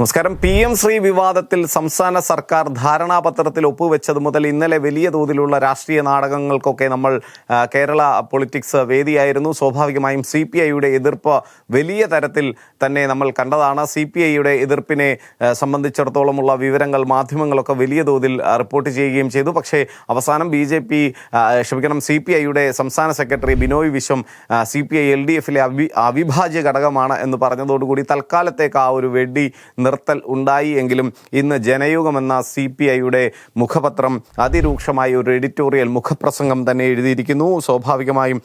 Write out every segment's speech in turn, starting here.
നമസ്കാരം. P M Shri വിവാദത്തിൽ സംസ്ഥാന സർക്കാർ ധാരണാപത്രത്തിൽ ഒപ്പുവെച്ചത് മുതൽ ഇന്നലെ വലിയ തോതിലുള്ള രാഷ്ട്രീയ നാടകങ്ങൾക്കൊക്കെ നമ്മൾ കേരള പൊളിറ്റിക്സ് വേദിയായിരുന്നു. സ്വാഭാവികമായും സി പി ഐയുടെ എതിർപ്പ് വലിയ തരത്തിൽ തന്നെ നമ്മൾ കണ്ടതാണ്. സി പി ഐയുടെ എതിർപ്പിനെ സംബന്ധിച്ചിടത്തോളമുള്ള വിവരങ്ങൾ മാധ്യമങ്ങളൊക്കെ വലിയ തോതിൽ റിപ്പോർട്ട് ചെയ്യുകയും ചെയ്തു. പക്ഷേ അവസാനം ബി ജെ പി ക്ഷമിക്കണം സി പി ഐയുടെ സംസ്ഥാന secretary Binoy Viswam C P I L D എഫിലെ അവി അവിഭാജ്യ ഘടകമാണ് എന്ന് പറഞ്ഞതോടുകൂടി തൽക്കാലത്തേക്ക് ആ ഒരു വെടി നിർത്തൽ ഉണ്ടായി എങ്കിലും ഇന്ന് ജനയുഗം എന്ന സി പി ഐയുടെ മുഖപത്രം അതിരൂക്ഷമായ ഒരു എഡിറ്റോറിയൽ മുഖപ്രസംഗം തന്നെ എഴുതിയിരിക്കുന്നു. സ്വാഭാവികമായും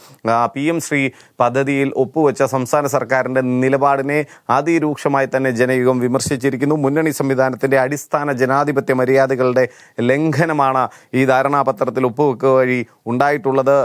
പി എം ശ്രീ പദ്ധതിയിൽ ഒപ്പുവെച്ച സംസ്ഥാന സർക്കാരിന്റെ നിലപാടിനെ അതിരൂക്ഷമായി തന്നെ ജനയുഗം വിമർശിച്ചിരിക്കുന്നു. മുന്നണി സംവിധാനത്തിന്റെ അടിസ്ഥാന ജനാധിപത്യ മര്യാദകളുടെ ലംഘനമാണ് ഈ ധാരണാപത്രത്തിൽ ഒപ്പുവെക്കുക വഴി ഉണ്ടായിട്ടുള്ളത്.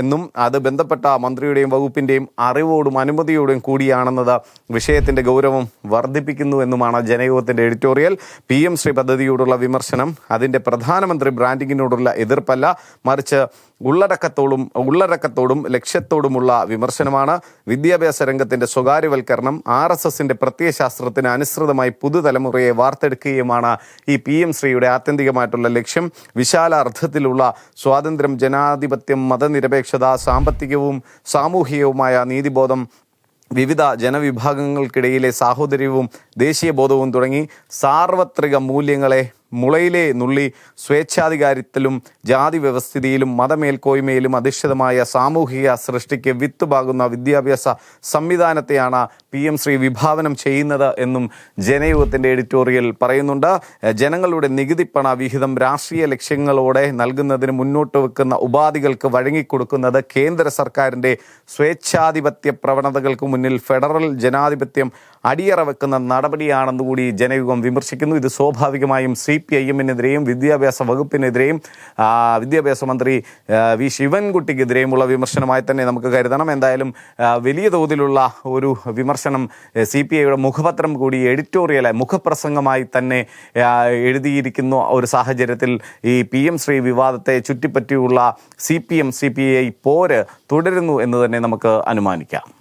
എന്നും അത് ബന്ധപ്പെട്ട മന്ത്രിയുടെയും വകുപ്പിന്റെയും അറിവോടും അനുമതിയോടും കൂടിയാണെന്നത് വിഷയത്തിന്റെ ഗൗരവം വർദ്ധിപ്പിക്കുന്നു എന്നുമാണ് ജനയുഗത്തിന്റെ എഡിറ്റോറിയൽ. പി എം ശ്രീ പദ്ധതിയോടുള്ള വിമർശനം അതിന്റെ പ്രധാനമന്ത്രി ബ്രാൻഡിങ്ങിനോടുള്ള എതിർപ്പല്ല മറിച്ച് ഉള്ളടക്കത്തോടും ഉള്ളടക്കത്തോടും ലക്ഷ്യത്തോടുമുള്ള വിമർശനമാണ്. വിദ്യാഭ്യാസ രംഗത്തിന്റെ സ്വകാര്യവൽക്കരണം ആർ എസ് എസിന്റെ പ്രത്യയശാസ്ത്രത്തിന് അനുസൃതമായി പുതുതലമുറയെ വാർത്തെടുക്കുകയുമാണ് ഈ പി എം ശ്രീയുടെ ആത്യന്തികമായിട്ടുള്ള ലക്ഷ്യം. വിശാല അർത്ഥത്തിലുള്ള സ്വാതന്ത്ര്യം ജനാധിപത്യം മതനിരപേക്ഷത സാമ്പത്തികവും സാമൂഹികവുമായ നീതിബോധം വിവിധ ജനവിഭാഗങ്ങൾക്കിടയിലെ സാഹോദര്യവും ദേശീയബോധവും തുടങ്ങി സാർവത്രിക മൂല്യങ്ങളെ മുളയിലെ നുള്ളി സ്വേച്ഛാധികാരത്തിലും ജാതി വ്യവസ്ഥിതിയിലും മതമേൽക്കോയ്മയിലും അധിഷ്ഠിതമായ സാമൂഹിക സൃഷ്ടിക്ക് വിത്തുപാകുന്ന വിദ്യാഭ്യാസ സംവിധാനത്തെയാണ് പി എം ശ്രീ വിഭാവനം ചെയ്യുന്നത് എന്നും ജനയുഗത്തിന്റെ എഡിറ്റോറിയൽ പറയുന്നുണ്ട്. ജനങ്ങളുടെ നികുതിപ്പണ വിഹിതം രാഷ്ട്രീയ ലക്ഷ്യങ്ങളോടെ നൽകുന്നതിന് മുന്നോട്ട് വെക്കുന്ന ഉപാധികൾക്ക് വഴങ്ങിക്കൊടുക്കുന്നത് കേന്ദ്ര സർക്കാരിന്റെ സ്വേച്ഛാധിപത്യ പ്രവണതകൾക്ക് മുന്നിൽ ഫെഡറൽ ജനാധിപത്യം അടിയറ വെക്കുന്ന നടപടിയാണെന്ന് കൂടി ജനയുഗം വിമർശിക്കുന്നു. ഇത് സ്വാഭാവികമായും സി പി ഐ എമ്മിനെതിരെയും വിദ്യാഭ്യാസ വകുപ്പിനെതിരെയും വിദ്യാഭ്യാസ മന്ത്രി വി. ശിവൻകുട്ടിക്കെതിരെയുമുള്ള വിമർശനമായി തന്നെ നമുക്ക് കരുതണം. എന്തായാലും വലിയ തോതിലുള്ള ഒരു വിമർശനം സി പി ഐയുടെ മുഖപത്രം കൂടി എഡിറ്റോറിയലെ മുഖപ്രസംഗമായി തന്നെ എഴുതിയിരിക്കുന്ന ഒരു സാഹചര്യത്തിൽ ഈ പി. എം. ശ്രീ വിവാദത്തെ ചുറ്റിപ്പറ്റിയുള്ള C P M C P I പോര് തുടരുന്നു എന്ന് തന്നെ നമുക്ക് അനുമാനിക്കാം.